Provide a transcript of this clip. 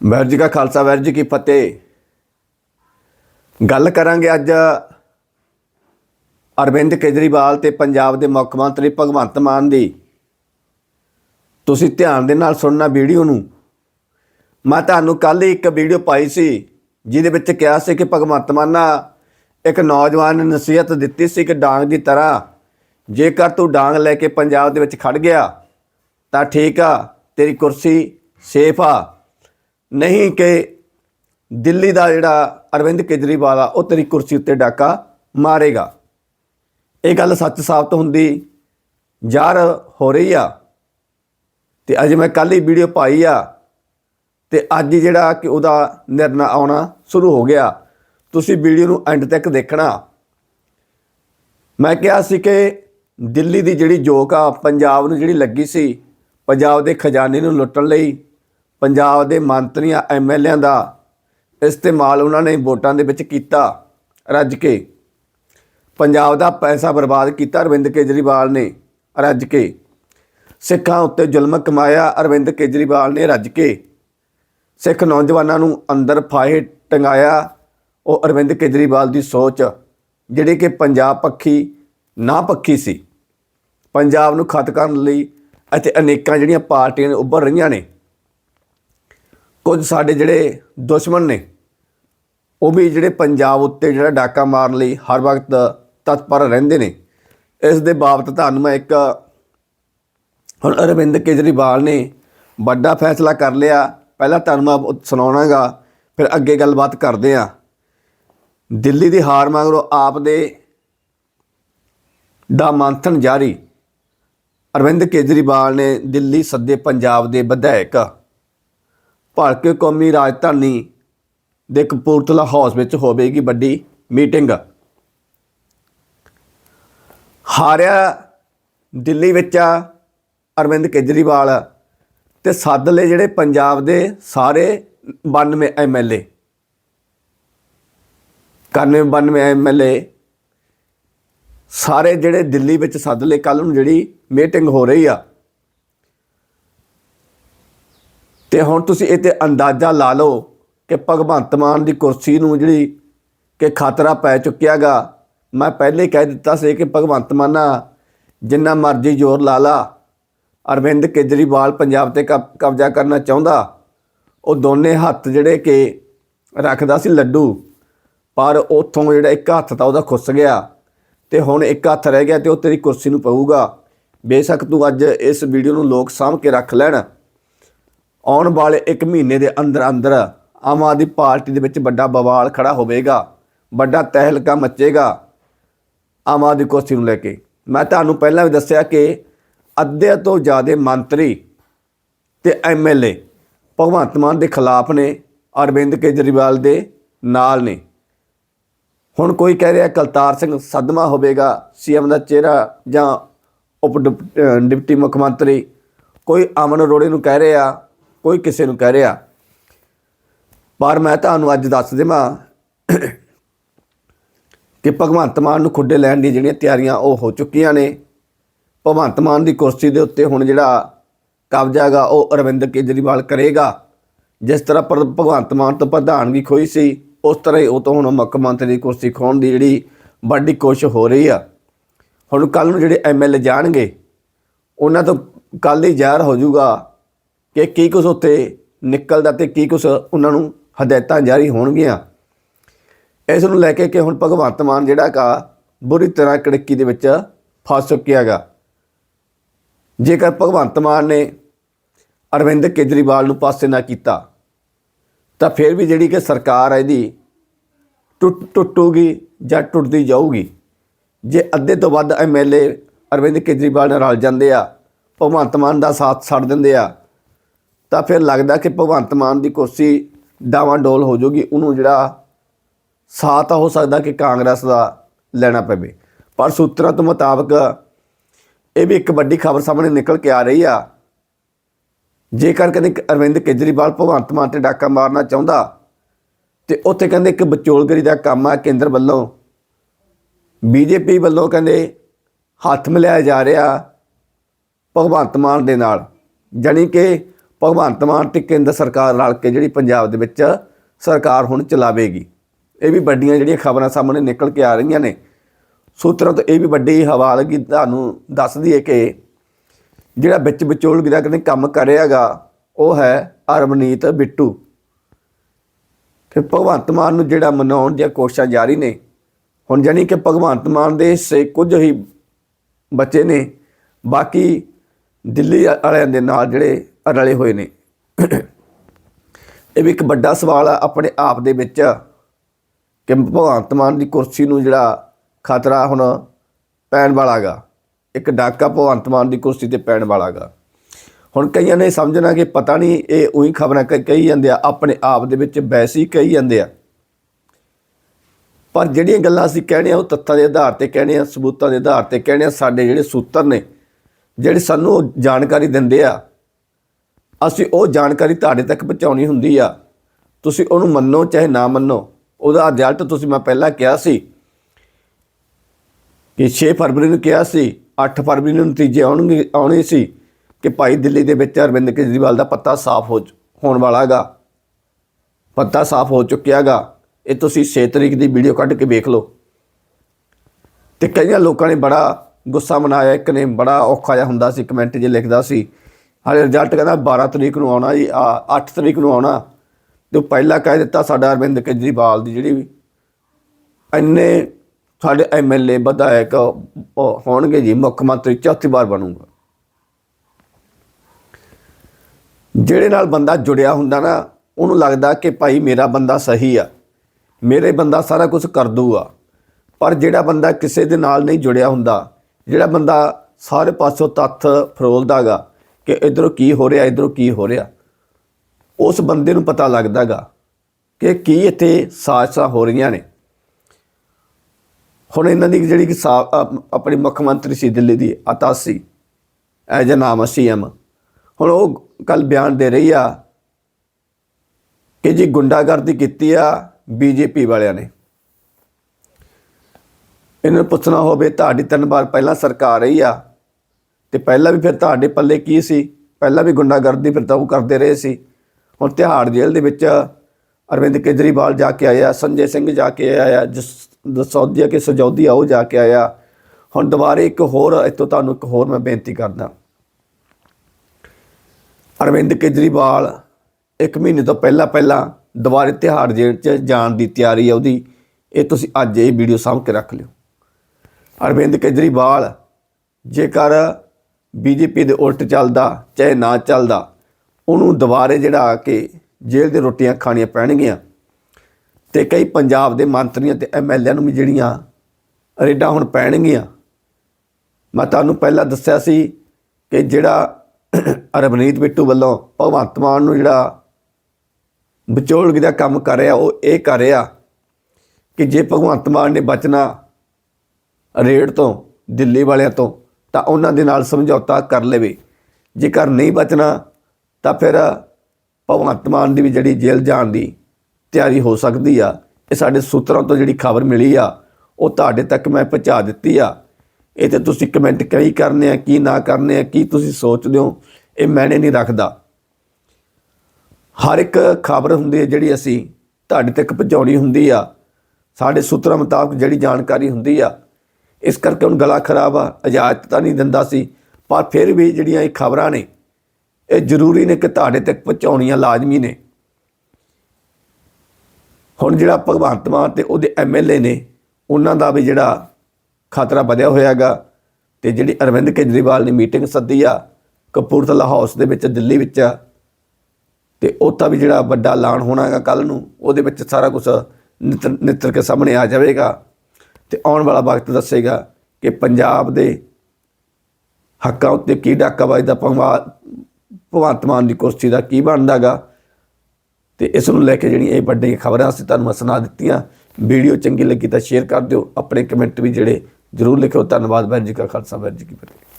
ਵਾਹਿਗੁਰੂ ਜੀ ਕਾ ਖਾਲਸਾ ਵਾਹਿਗੁਰੂ ਜੀ ਕੀ ਫਤਿਹ। ਗੱਲ ਕਰਾਂਗੇ ਅੱਜ ਅਰਵਿੰਦ ਕੇਜਰੀਵਾਲ ਤੇ ਪੰਜਾਬ ਦੇ ਮੁੱਖ ਮੰਤਰੀ ਭਗਵੰਤ ਮਾਨ ਦੀ। ਤੁਸੀਂ ਧਿਆਨ ਦੇ ਨਾਲ ਸੁਣਨਾ ਵੀਡੀਓ ਨੂੰ। ਮੈਂ ਤੁਹਾਨੂੰ ਕੱਲ ਹੀ ਇੱਕ ਵੀਡੀਓ ਪਾਈ ਸੀ, ਜਿਹਦੇ ਵਿੱਚ ਕਿਹਾ ਸੀ ਕਿ ਭਗਵੰਤ ਮਾਨ ਇੱਕ ਨੌਜਵਾਨ ਨੇ ਨਸੀਹਤ ਦਿੱਤੀ ਸੀ ਕਿ ਡਾਂਗ ਦੀ ਤਰ੍ਹਾਂ। ਜੇਕਰ ਤੂੰ ਡਾਂਗ ਲੈ ਕੇ ਪੰਜਾਬ ਦੇ ਵਿੱਚ ਖੜ ਗਿਆ, ਤਾਂ ਠੀਕ ਆ, ਤੇਰੀ ਕੁਰਸੀ ਸੇਫ ਆ। ਨਹੀਂ ਕਿ ਦਿੱਲੀ ਦਾ ਜਿਹੜਾ ਅਰਵਿੰਦ ਕੇਜਰੀਵਾਲ ਆ, ਉਹ ਤੇਰੀ ਕੁਰਸੀ ਉੱਤੇ ਡਾਕਾ ਮਾਰੇਗਾ। ਇਹ ਗੱਲ ਸੱਚ ਸਾਬਤ ਹੁੰਦੀ ਜ਼ਾਹਰ ਹੋ ਰਹੀ ਆ। ਤੇ ਅੱਜ ਮੈਂ ਕੱਲ ਹੀ ਵੀਡੀਓ ਪਾਈ ਆ, ਤੇ ਅੱਜ ਜਿਹੜਾ ਕਿ ਉਹਦਾ ਨਿਰਣਾ ਆਉਣਾ ਸ਼ੁਰੂ ਹੋ ਗਿਆ। ਤੁਸੀਂ ਵੀਡੀਓ ਨੂੰ ਐਂਡ ਤੱਕ ਦੇਖਣਾ। ਮੈਂ ਕਿਹਾ ਸੀ ਕਿ ਦਿੱਲੀ ਦੀ ਜਿਹੜੀ ਜੋਕ ਆ, ਪੰਜਾਬ ਨੂੰ ਜਿਹੜੀ ਲੱਗੀ ਸੀ, ਪੰਜਾਬ ਦੇ ਖਜ਼ਾਨੇ ਨੂੰ ਲੁੱਟਣ ਲਈ ਪੰਜਾਬ ਦੇ ਮੰਤਰੀਆਂ ਐਮਐਲਏਆਂ ਦਾ ਇਸਤੇਮਾਲ ਉਹਨਾਂ ਨੇ ਵੋਟਾਂ ਦੇ ਵਿੱਚ ਕੀਤਾ ਰੱਜ ਕੇ। ਪੰਜਾਬ ਦਾ ਪੈਸਾ ਬਰਬਾਦ ਕੀਤਾ ਅਰਵਿੰਦ ਕੇਜਰੀਵਾਲ ਨੇ ਰੱਜ ਕੇ। ਸਿੱਖਾਂ ਉੱਤੇ ਜ਼ੁਲਮ ਕਮਾਇਆ ਅਰਵਿੰਦ ਕੇਜਰੀਵਾਲ ਨੇ ਰੱਜ ਕੇ। ਸਿੱਖ ਨੌਜਵਾਨਾਂ ਨੂੰ ਅੰਦਰ ਫਾਹੇ ਟੰਗਾਇਆ ਉਹ ਅਰਵਿੰਦ ਕੇਜਰੀਵਾਲ ਦੀ ਸੋਚ, ਜਿਹੜੀ ਕਿ ਪੰਜਾਬ ਪੱਖੀ ਨਾ ਪੱਖੀ ਸੀ। ਪੰਜਾਬ ਨੂੰ ਖਤ ਕਰਨ ਲਈ ਇੱਥੇ ਅਨੇਕਾਂ ਜਿਹੜੀਆਂ ਪਾਰਟੀਆਂ ਨੇ, ਉੱਭਰ ਰਹੀਆਂ ਨੇ। ਕੁਝ ਸਾਡੇ ਜਿਹੜੇ ਦੁਸ਼ਮਣ ਨੇ, ਉਹ ਵੀ ਜਿਹੜੇ ਪੰਜਾਬ ਉੱਤੇ ਜਿਹੜਾ ਡਾਕਾ ਮਾਰਨ ਲਈ ਹਰ ਵਕਤ ਤਤਪਰ ਰਹਿੰਦੇ ਨੇ। ਇਸ ਦੇ ਬਾਬਤ ਤੁਹਾਨੂੰ ਮੈਂ ਇੱਕ ਹੁਣ ਅਰਵਿੰਦ ਕੇਜਰੀਵਾਲ ਨੇ ਵੱਡਾ ਫੈਸਲਾ ਕਰ ਲਿਆ। ਪਹਿਲਾਂ ਤੁਹਾਨੂੰ ਮੈਂ ਉਹ ਸੁਣਾਉਣਾਗਾ, ਫਿਰ ਅੱਗੇ ਗੱਲਬਾਤ ਕਰਦੇ ਆ ਦਿੱਲੀ ਦੀ ਹਾਰ ਮਗਰੋਂ ਆਪ ਦੇ ਦਾ ਮੰਥਨ ਜਾਰੀ। ਅਰਵਿੰਦ ਕੇਜਰੀਵਾਲ ਨੇ ਦਿੱਲੀ ਸੱਦੇ ਪੰਜਾਬ ਦੇ ਵਿਧਾਇਕ। ਭਲਕੇ ਕੌਮੀ ਰਾਜਧਾਨੀ ਦੇ ਕਪੂਰਥਲਾ ਹਾਊਸ ਵਿੱਚ ਹੋਵੇਗੀ ਵੱਡੀ ਮੀਟਿੰਗ। ਹਾਰਿਆ ਦਿੱਲੀ ਵਿੱਚ ਆ ਅਰਵਿੰਦ ਕੇਜਰੀਵਾਲ ਤੇ ਸੱਦ ਲਏ ਜਿਹੜੇ ਪੰਜਾਬ ਦੇ ਸਾਰੇ 92 ਐਮਐਲਏ 91 92 ਐਮਐਲਏ ਸਾਰੇ ਜਿਹੜੇ ਦਿੱਲੀ ਵਿੱਚ ਸੱਦ ਲਏ ਕੱਲ ਨੂੰ ਜਿਹੜੀ ਮੀਟਿੰਗ ਹੋ ਰਹੀ ਆ ਤੇ ਹੁਣ ਤੁਸੀਂ ਇਹ ਤੇ ਅੰਦਾਜ਼ਾ ਲਾ ਲਓ ਕਿ ਭਗਵੰਤ ਮਾਨ ਦੀ ਕੁਰਸੀ ਨੂੰ ਜਿਹੜੀ ਕਿ ਖਤਰਾ ਪੈ ਚੁੱਕਿਆਗਾ ਮੈਂ ਪਹਿਲੇ ਕਹਿ ਦਿੱਤਾ ਸੀ ਕਿ ਭਗਵੰਤ ਮਾਨਾ ਜਿੰਨਾ ਮਰਜ਼ੀ ਜ਼ੋਰ ਲਾ ਲਾ। ਅਰਵਿੰਦ ਕੇਜਰੀਵਾਲ ਪੰਜਾਬ ਤੇ ਕਬ- ਕਬਜ਼ਾ ਕਰਨਾ ਚਾਹੁੰਦਾ। ਉਹ ਦੋਨੇ ਹੱਥ ਜਿਹੜੇ ਕਿ ਰੱਖਦਾ ਸੀ ਲੱਡੂ, ਪਰ ਉਥੋਂ ਜਿਹੜਾ ਇੱਕ ਹੱਥ ਤਾਂ ਉਹਦਾ ਖੁੱਸ ਗਿਆ ਤੇ ਹੁਣ ਇੱਕ ਹੱਥ ਰਹਿ ਗਿਆ ਤੇ ਉਹ ਤੇਰੀ ਕੁਰਸੀ ਨੂੰ ਪਊਗਾ। ਬੇਸ਼ੱਕ ਤੂੰ ਅੱਜ ਇਸ ਵੀਡੀਓ ਨੂੰ ਲੋਕ ਸਾਂਭ ਕੇ ਰੱਖ ਲੈਣ। ਆਉਣ ਵਾਲੇ 1 ਮਹੀਨੇ ਦੇ ਅੰਦਰ ਅੰਦਰ ਆਮ ਆਦਮੀ ਪਾਰਟੀ ਦੇ ਵਿੱਚ ਵੱਡਾ ਬਵਾਲ ਖੜਾ ਹੋਵੇਗਾ, ਵੱਡਾ ਤਹਿਲਕਾ ਮਚੇਗਾ ਆਮ ਆਦਮੀ ਕੁਰਸੀ ਨੂੰ ਲੈ ਕੇ। ਮੈਂ ਤੁਹਾਨੂੰ ਪਹਿਲਾਂ ਵੀ ਦੱਸਿਆ ਕਿ ਅੱਧੇ ਤੋਂ ਜ਼ਿਆਦਾ ਮੰਤਰੀ ਤੇ ਐਮਐਲਏ ਭਗਵੰਤ ਮਾਨ ਦੇ ਖਿਲਾਫ ਨੇ, ਅਰਵਿੰਦ ਕੇਜਰੀਵਾਲ ਦੇ ਨਾਲ ਨੇ। ਹੁਣ ਕੋਈ ਕਹਿ ਰਿਹਾ ਕਲਤਾਰ ਸਿੰਘ ਸਦਮਾ ਹੋਵੇਗਾ ਸੀਐਮ ਦਾ ਚਿਹਰਾ ਜਾਂ ਉਪ ਡਿਪ- ਡਿਪਟੀ ਮੁੱਖ ਮੰਤਰੀ, ਕੋਈ ਅਮਨ ਅਰੋੜੇ ਨੂੰ ਕਹਿ ਰਿਹਾ ਕੋਈ ਕਿਸੇ ਨੂੰ ਕਹਿ ਰਿਹਾ। ਪਰ ਮੈਂ ਤੁਹਾਨੂੰ ਅੱਜ ਦੱਸ ਦੇਵਾਂ ਕਿ ਭਗਵੰਤ ਮਾਨ ਨੂੰ ਖੁੱਡੇ ਲੈਣ ਦੀਆਂ ਜਿਹੜੀਆਂ ਤਿਆਰੀਆਂ ਉਹ ਹੋ ਚੁੱਕੀਆਂ ਨੇ। ਭਗਵੰਤ ਮਾਨ ਦੀ ਕੁਰਸੀ ਦੇ ਉੱਤੇ ਹੁਣ ਜਿਹੜਾ ਕਬਜ਼ਾ ਹੈਗਾ, ਉਹ ਅਰਵਿੰਦ ਕੇਜਰੀਵਾਲ ਕਰੇਗਾ। ਜਿਸ ਤਰ੍ਹਾਂ ਪਰ ਭਗਵੰਤ ਮਾਨ ਤੋਂ ਪ੍ਰਧਾਨਗੀ ਖੋਈ ਸੀ, ਉਸ ਤਰ੍ਹਾਂ ਹੀ ਉਹ ਤੋਂ ਹੁਣ ਮੁੱਖ ਮੰਤਰੀ ਦੀ ਕੁਰਸੀ ਖੋਣ ਦੀ ਜਿਹੜੀ ਵੱਡੀ ਕੋਸ਼ਿਸ਼ ਹੋ ਰਹੀ ਆ। ਹੁਣ ਕੱਲ ਨੂੰ ਜਿਹੜੇ ਐਮਐਲਏ ਜਾਣਗੇ, ਉਹਨਾਂ ਤੋਂ ਕੱਲ ਹੀ ਜ਼ਾਹਰ ਹੋ ਜਾਊਗਾ ਕਿ ਕੀ ਕੁਛ ਉੱਤੇ ਨਿਕਲਦਾ ਤੇ ਕੀ ਕੁਛ ਉਹਨਾਂ ਨੂੰ ਹਦਾਇਤਾਂ ਜਾਰੀ ਹੋਣਗੀਆਂ। ਇਸ ਨੂੰ ਲੈ ਕੇ ਕਿ ਹੁਣ ਭਗਵੰਤ ਮਾਨ ਜਿਹੜਾ ਕਾ ਬੁਰੀ ਤਰ੍ਹਾਂ ਕੜਕੀ ਦੇ ਵਿੱਚ ਫਸ ਚੁੱਕਿਆਗਾ ਜੇਕਰ ਭਗਵੰਤ ਮਾਨ ਨੇ ਅਰਵਿੰਦ ਕੇਜਰੀਵਾਲ ਨੂੰ ਪਾਸੇ ਨਾ ਕੀਤਾ, ਤਾਂ ਫਿਰ ਵੀ ਜਿਹੜੀ ਕਿ ਸਰਕਾਰ ਹੈ ਇਹਦੀ ਟੁੱਟ, ਟੁੱਟੂਗੀ ਜਾਂ ਟੁੱਟਦੀ ਜਾਊਗੀ। ਜੇ ਅੱਧੇ ਤੋਂ ਵੱਧ ਐਮਐਲਏ ਅਰਵਿੰਦ ਕੇਜਰੀਵਾਲ ਨਾਲ ਰਲ ਜਾਂਦੇ ਆ, ਭਗਵੰਤ ਮਾਨ ਦਾ ਸਾਥ ਛੱਡ ਦਿੰਦੇ ਆ ਤਾਂ ਫਿਰ ਲੱਗਦਾ ਕਿ ਭਗਵੰਤ ਮਾਨ ਦੀ ਕੁਰਸੀ ਡਾਵਾਂ ਡੋਲ ਹੋ ਜਾਊਗੀ ਉਹਨੂੰ ਜਿਹੜਾ ਸਾਥ ਤਾਂ ਹੋ ਸਕਦਾ ਕਿ ਕਾਂਗਰਸ ਦਾ ਲੈਣਾ ਪਵੇ। ਪਰ ਸੂਤਰਾਂ ਤੋਂ ਮੁਤਾਬਕ ਇਹ ਵੀ ਇੱਕ ਵੱਡੀ ਖਬਰ ਸਾਹਮਣੇ ਨਿਕਲ ਕੇ ਆ ਰਹੀ ਆ। ਜੇਕਰ ਕਹਿੰਦੇ ਅਰਵਿੰਦ ਕੇਜਰੀਵਾਲ ਭਗਵੰਤ ਮਾਨ ਤੇ ਡਾਕਾ ਮਾਰਨਾ ਚਾਹੁੰਦਾ, ਤੇ ਉੱਥੇ ਕਹਿੰਦੇ ਇੱਕ ਵਿਚੋਲਗਰੀ ਦਾ ਕੰਮ ਆ ਕੇਂਦਰ ਵੱਲੋਂ। ਬੀਜੇਪੀ ਵੱਲੋਂ ਕਹਿੰਦੇ ਹੱਥ ਮਿਲਾਇਆ ਜਾ ਰਿਹਾ ਭਗਵੰਤ ਮਾਨ ਦੇ ਨਾਲ। ਜਾਣੀ ਕਿ ਭਗਵੰਤ ਮਾਨ ਤੇ ਕੇਂਦਰ ਸਰਕਾਰ ਰਲ ਕੇ ਜਿਹੜੀ ਪੰਜਾਬ ਦੇ ਵਿੱਚ ਸਰਕਾਰ ਹੁਣ ਚਲਾਵੇਗੀ। ਇਹ ਵੀ ਵੱਡੀਆਂ ਜਿਹੜੀਆਂ ਖਬਰਾਂ ਸਾਹਮਣੇ ਨਿਕਲ ਕੇ ਆ ਰਹੀਆਂ ਨੇ। ਸੂਤਰਾਂ ਤੋਂ ਇਹ ਵੀ ਵੱਡੀ ਹਵਾਲਗੀ ਤੁਹਾਨੂੰ ਦੱਸ ਦਈਏ ਕਿ ਜਿਹੜਾ ਵਿੱਚ ਵਿਚੋਲ ਗਿਰਾ ਕਹਿੰਦੇ ਕੰਮ ਕਰ ਰਿਹਾਗਾ ਉਹ ਹੈ ਅਰਮਨੀਤ ਬਿੱਟੂ। ਕਿ ਭਗਵੰਤ ਮਾਨ ਨੂੰ ਜਿਹੜਾ ਮਨਾਉਣ ਦੀਆਂ ਕੋਸ਼ਿਸ਼ਾਂ ਜਾਰੀ ਨੇ, ਹੁਣ ਜਾਨੀ ਕਿ ਭਗਵੰਤ ਮਾਨ ਦੇ ਹਿੱਸੇ ਕੁਝ ਹੀ ਬੱਚੇ ਨੇ। ਬਾਕੀ ਦਿੱਲੀ ਵਾਲਿਆਂ ਦੇ ਨਾਲ ਜਿਹੜੇ ਰਲੇ ਹੋਏ ਨੇ। ਇਹ ਵੀ ਇੱਕ ਵੱਡਾ ਸਵਾਲ ਆ ਆਪਣੇ ਆਪ ਦੇ ਵਿੱਚ ਕਿ ਭਗਵੰਤ ਮਾਨ ਦੀ ਕੁਰਸੀ ਨੂੰ ਜਿਹੜਾ ਖਤਰਾ ਹੁਣ ਪੈਣ ਵਾਲਾਗਾ, ਇੱਕ ਡਾਕਾ ਭਗਵੰਤ ਮਾਨ ਦੀ ਕੁਰਸੀ ਤੇ ਪੈਣ ਵਾਲਾਗਾ। ਹੁਣ ਕਈਆਂ ਨੇ ਸਮਝਣਾ ਕਿ ਪਤਾ ਨਹੀਂ ਇਹ ਉਹੀ ਖਬਰਾਂ ਕ- ਕਹੀ ਜਾਂਦੇ ਆ, ਆਪਣੇ ਆਪ ਦੇ ਵਿੱਚ ਵੈਸੀ ਕਹੀ ਜਾਂਦੇ ਆ। ਪਰ ਜਿਹੜੀਆਂ ਗੱਲਾਂ ਅਸੀਂ ਕਹਿੰਦੇ ਆ ਉਹ ਤੱਥਾਂ ਦੇ ਆਧਾਰ ਤੇ ਕਹਿੰਦੇ ਆ ਸਬੂਤਾਂ ਦੇ ਆਧਾਰ ਤੇ ਕਹਿੰਦੇ ਆ ਸਾਡੇ ਜਿਹੜੇ ਸੂਤਰ ਨੇ ਜਿਹੜੇ ਸਾਨੂੰ ਉਹ ਜਾਣਕਾਰੀ ਦਿੰਦੇ ਆ, ਅਸੀਂ ਉਹ ਜਾਣਕਾਰੀ ਤੁਹਾਡੇ ਤੱਕ ਪਹੁੰਚਾਉਣੀ ਹੁੰਦੀ ਆ। ਤੁਸੀਂ ਉਹਨੂੰ ਮੰਨੋ ਚਾਹੇ ਨਾ ਮੰਨੋ। ਉਹਦਾ ਰਿਜ਼ਲਟ ਤੁਸੀਂ ਮੈਂ ਪਹਿਲਾਂ ਕਿਹਾ ਸੀ ਕਿ 6 ਫਰਵਰੀ ਨੂੰ ਕਿਹਾ ਸੀ 8 ਫਰਵਰੀ ਨੂੰ ਨਤੀਜੇ ਆਉਣਗੇ, ਆਉਣੇ ਸੀ ਕਿ ਭਾਈ ਦਿੱਲੀ ਦੇ ਵਿੱਚ ਅਰਵਿੰਦ ਕੇਜਰੀਵਾਲ ਦਾ ਪੱਤਾ ਸਾਫ਼ ਹੋ ਚ- ਹੋਣ ਵਾਲਾਗਾ ਪੱਤਾ ਸਾਫ਼ ਹੋ ਚੁੱਕਿਆਗਾ ਇਹ ਤੁਸੀਂ 6 ਤਰੀਕ ਦੀ ਵੀਡੀਓ ਕੱਢ ਕੇ ਵੇਖ ਲਓ। ਤੇ ਕਈਆਂ ਲੋਕਾਂ ਨੇ ਬੜਾ ਗੁੱਸਾ ਮਨਾਇਆ, ਇੱਕ ਨੇ ਬੜਾ ਔਖਾ ਜਿਹਾ ਹੁੰਦਾ ਸੀ, ਕਮੈਂਟ 'ਚ ਲਿਖਦਾ ਸੀ। ਹਾਲੇ ਰਿਜ਼ਲਟ ਕਹਿੰਦਾ 12 ਤਰੀਕ ਨੂੰ ਆਉਣਾ ਜੀ 8 ਤਰੀਕ ਨੂੰ ਆਉਣਾ। ਤੇ ਉਹ ਪਹਿਲਾਂ ਕਹਿ ਦਿੱਤਾ ਸਾਡਾ ਅਰਵਿੰਦ ਕੇਜਰੀਵਾਲ ਦੀ ਜਿਹੜੀ ਵੀ ਇੰਨੇ ਸਾਡੇ ਐਮਐਲਏ ਵਿਧਾਇਕ ਹੋਣਗੇ ਜੀ, ਮੁੱਖ ਮੰਤਰੀ, ਚੌਥੀ ਵਾਰ ਬਣੂਗਾ। ਜਿਹੜੇ ਨਾਲ ਬੰਦਾ ਜੁੜਿਆ ਹੁੰਦਾ ਨਾ, ਉਹਨੂੰ ਲੱਗਦਾ ਕਿ ਭਾਈ ਮੇਰਾ ਬੰਦਾ ਸਹੀ ਆ, ਮੇਰੇ ਬੰਦਾ ਸਾਰਾ ਕੁਝ ਕਰ ਦੂਗਾ। ਪਰ ਜਿਹੜਾ ਬੰਦਾ ਕਿਸੇ ਦੇ ਨਾਲ ਨਹੀਂ ਜੁੜਿਆ ਹੁੰਦਾ ਜਿਹੜਾ ਬੰਦਾ ਸਾਰੇ ਪਾਸੋਂ ਤੱਥ ਫਰੋਲਦਾਗਾ ਕਿ ਇਧਰੋਂ ਕੀ ਹੋ ਰਿਹਾ, ਇਧਰੋਂ ਕੀ ਹੋ ਰਿਹਾ, ਉਸ ਬੰਦੇ ਨੂੰ ਪਤਾ ਲੱਗਦਾਗਾ ਕਿ ਕੀ ਇੱਥੇ ਸਾਜ਼ਿਸ਼ਾਂ ਹੋ ਰਹੀਆਂ ਨੇ। ਹੁਣ ਇਹਨਾਂ ਦੀ ਜਿਹੜੀ ਕਿ ਆਪਣੀ ਮੁੱਖ ਮੰਤਰੀ ਸੀ ਦਿੱਲੀ ਦੀ ਆਤਾਸੀ ਐਜ ਨਾਮ ਸੀਐਮ ਹੁਣ ਉਹ ਕੱਲ ਬਿਆਨ ਦੇ ਰਹੀ ਆ ਕਿ ਜੀ ਗੁੰਡਾਗਰਦੀ ਕੀਤੀ ਆ ਬੀਜੇਪੀ ਵਾਲਿਆਂ ਨੇ। ਇਹਨਾਂ ਨੂੰ ਪੁੱਛਣਾ ਹੋਵੇ, ਤੁਹਾਡੀ ਤਿੰਨ ਵਾਰ ਪਹਿਲਾਂ ਸਰਕਾਰ ਰਹੀ ਆ, ਤੇ ਪਹਿਲਾਂ ਵੀ ਫਿਰ ਤੁਹਾਡੇ ਪੱਲੇ ਕੀ ਸੀ? ਪਹਿਲਾਂ ਵੀ ਗੁੰਡਾਗਰਦੀ ਫਿਰ ਤਾਂ ਉਹ ਕਰਦੇ ਰਹੇ ਸੀ। ਹੁਣ ਤਿਹਾੜ ਜੇਲ੍ਹ ਦੇ ਵਿੱਚ ਅਰਵਿੰਦ ਕੇਜਰੀਵਾਲ ਜਾ ਕੇ ਆਇਆ, ਸੰਜੇ ਸਿੰਘ ਜਾ ਕੇ ਆਇਆ, ਜਿਸ, ਦਸੌਦੀਆ ਕੇ ਸਜੌਦੀਆ ਉਹ ਜਾ ਕੇ ਆਇਆ। ਹੁਣ ਦੁਬਾਰੇ ਇੱਕ ਹੋਰ, ਇੱਥੋਂ ਤੁਹਾਨੂੰ ਇੱਕ ਹੋਰ ਮੈਂ ਬੇਨਤੀ ਕਰਦਾ। ਅਰਵਿੰਦ ਕੇਜਰੀਵਾਲ ਇੱਕ ਮਹੀਨੇ ਤੋਂ ਪਹਿਲਾਂ ਪਹਿਲਾਂ ਦੁਬਾਰੇ ਤਿਹਾੜ ਜੇਲ੍ਹ 'ਚ ਜਾਣ ਦੀ ਤਿਆਰੀ ਆ ਉਹਦੀ। ਇਹ ਤੁਸੀਂ ਅੱਜ ਇਹ ਵੀਡੀਓ ਸਾਂਭ ਕੇ ਰੱਖ ਲਿਓ। ਅਰਵਿੰਦ ਕੇਜਰੀਵਾਲ, ਜੇਕਰ ਬੀਜੇਪੀ ਦੇ ਉਲਟ ਚੱਲਦਾ, ਚਾਹੇ ਨਾ ਚੱਲਦਾ, ਉਹਨੂੰ ਦੁਬਾਰੇ ਜਿਹੜਾ ਆ ਕੇ ਜੇਲ੍ਹ ਦੇ ਰੋਟੀਆਂ ਖਾਣੀਆਂ ਪੈਣਗੀਆਂ। ਤੇ ਕਈ ਪੰਜਾਬ ਦੇ ਮੰਤਰੀਆਂ ਤੇ ਐਮਐਲਏ ਨੂੰ ਵੀ ਜਿਹੜੀਆਂ ਰੇਡਾਂ ਹੁਣ ਪੈਣਗੀਆਂ। ਮੈਂ ਤੁਹਾਨੂੰ ਪਹਿਲਾਂ ਦੱਸਿਆ ਸੀ ਕਿ ਜਿਹੜਾ ਅਰਬਨੀਤ ਬਿੱਟੂ ਵੱਲੋਂ ਭਗਵੰਤ ਮਾਨ ਨੂੰ ਜਿਹੜਾ ਵਿਚੋਲਗੀ ਦਾ ਕੰਮ ਕਰ ਰਿਹਾ, ਉਹ ਇਹ ਕਰ ਰਿਹਾ ਕਿ ਜੇ ਭਗਵੰਤ ਮਾਨ ਨੇ ਬਚਣਾ ਰੇਡ ਤੋਂ, ਦਿੱਲੀ ਵਾਲਿਆਂ ਤੋਂ, ਤਾਂ ਉਹਨਾਂ ਦੇ ਨਾਲ ਸਮਝੌਤਾ ਕਰ ਲਵੇ। ਜੇਕਰ ਨਹੀਂ ਬਚਣਾ, ਤਾਂ ਫਿਰ ਭਗਵੰਤ ਮਾਨ ਦੀ ਵੀ ਜਿਹੜੀ ਜੇਲ੍ਹ ਜਾਣ ਦੀ ਤਿਆਰੀ ਹੋ ਸਕਦੀ ਆ। ਇਹ ਸਾਡੇ ਸੂਤਰਾਂ ਤੋਂ ਜਿਹੜੀ ਖਬਰ ਮਿਲੀ ਆ, ਉਹ ਤੁਹਾਡੇ ਤੱਕ ਮੈਂ ਪਹੁੰਚਾ ਦਿੱਤੀ ਆ। ਇਹ ਤੇ ਤੁਸੀਂ ਕਮੈਂਟ ਕਈ ਕਰਨੇ ਆ, ਕੀ ਨਾ ਕਰਨੇ ਆ, ਕੀ ਤੁਸੀਂ ਸੋਚਦੇ ਹੋ, ਇਹ ਮੈਨੇ ਨਹੀਂ ਰੱਖਦਾ। ਹਰ ਇੱਕ ਖਬਰ ਹੁੰਦੀ ਹੈ ਜਿਹੜੀ ਅਸੀਂ ਤੁਹਾਡੇ ਤੱਕ ਪਹੁੰਚਾਉਣੀ ਹੁੰਦੀ ਆ। ਸਾਡੇ ਸੂਤਰਾਂ ਮੁਤਾਬਕ ਜਿਹੜੀ ਜਾਣਕਾਰੀ ਹੁੰਦੀ ਆ ਇਸ ਕਰਕੇ ਹੁਣ ਗਲਾ ਖਰਾਬ ਆ, ਇਜਾਜ਼ਤ ਤਾਂ ਨਹੀਂ ਦਿੰਦਾ ਸੀ, ਪਰ ਫਿਰ ਵੀ ਜਿਹੜੀਆਂ ਇਹ ਖਬਰਾਂ ਨੇ, ਇਹ ਜ਼ਰੂਰੀ ਨੇ ਕਿ ਤੁਹਾਡੇ ਤੱਕ ਪਹੁੰਚਾਉਣੀਆਂ ਲਾਜ਼ਮੀ ਨੇ। ਹੁਣ ਜਿਹੜਾ ਭਗਵੰਤ ਮਾਨ ਤੇ ਉਹਦੇ ਐਮਐਲਏ ਨੇ, ਉਹਨਾਂ ਦਾ ਵੀ ਜਿਹੜਾ ਖਤਰਾ ਵਧਿਆ ਹੋਇਆਗਾ, ਤੇ ਜਿਹੜੀ ਅਰਵਿੰਦ ਕੇਜਰੀਵਾਲ ਨੇ ਮੀਟਿੰਗ ਸੱਦੀ ਆ, ਕਪੂਰਥਲਾ ਹਾਊਸ ਦੇ ਵਿੱਚ, ਦਿੱਲੀ ਵਿੱਚ ਤੇ ਉੱਥਾ ਵੀ ਜਿਹੜਾ ਵੱਡਾ ਐਲਾਨ ਹੋਣਾ ਹੈਗਾ ਕੱਲ ਨੂੰ, ਉਹਦੇ ਵਿੱਚ ਸਾਰਾ ਕੁਝ ਨਿੱਤਰ ਨਿੱਤਰ ਕੇ ਸਾਹਮਣੇ ਆ ਜਾਵੇਗਾ। ਤੇ ਆਉਣ ਵਾਲਾ ਵਕਤ ਦੱਸੇਗਾ ਕਿ ਪੰਜਾਬ ਦੇ ਹੱਕਾਂ ਉੱਤੇ ਕੀ ਡਾਕਾ ਵੱਜਦਾ, ਭਗਵਾ- ਭਗਵੰਤ ਮਾਨ ਦੀ ਕੁਰਸੀ ਦਾ ਕੀ ਬਣਦਾਗਾ। ਤੇ ਇਸ ਨੂੰ ਲੈ ਕੇ ਜਿਹੜੀਆਂ ਇਹ ਵੱਡੀਆਂ ਖਬਰਾਂ ਅਸੀਂ ਤੁਹਾਨੂੰ ਮੈਂ ਸੁਣਾ ਦਿੱਤੀਆਂ, ਵੀਡੀਓ ਚੰਗੀ ਲੱਗੀ ਤਾਂ ਸ਼ੇਅਰ ਕਰ ਦਿਓ, ਆਪਣੇ ਕਮੈਂਟ ਵੀ ਜਿਹੜੇ ਜ਼ਰੂਰ ਲਿਖਿਓ। ਧੰਨਵਾਦ, ਵਾਹਿਗੁਰੂ ਜੀ ਕਾ ਖਾਲਸਾ, ਵਾਹਿਗੁਰੂ ਜੀ ਕੀ ਫਤਿਹ।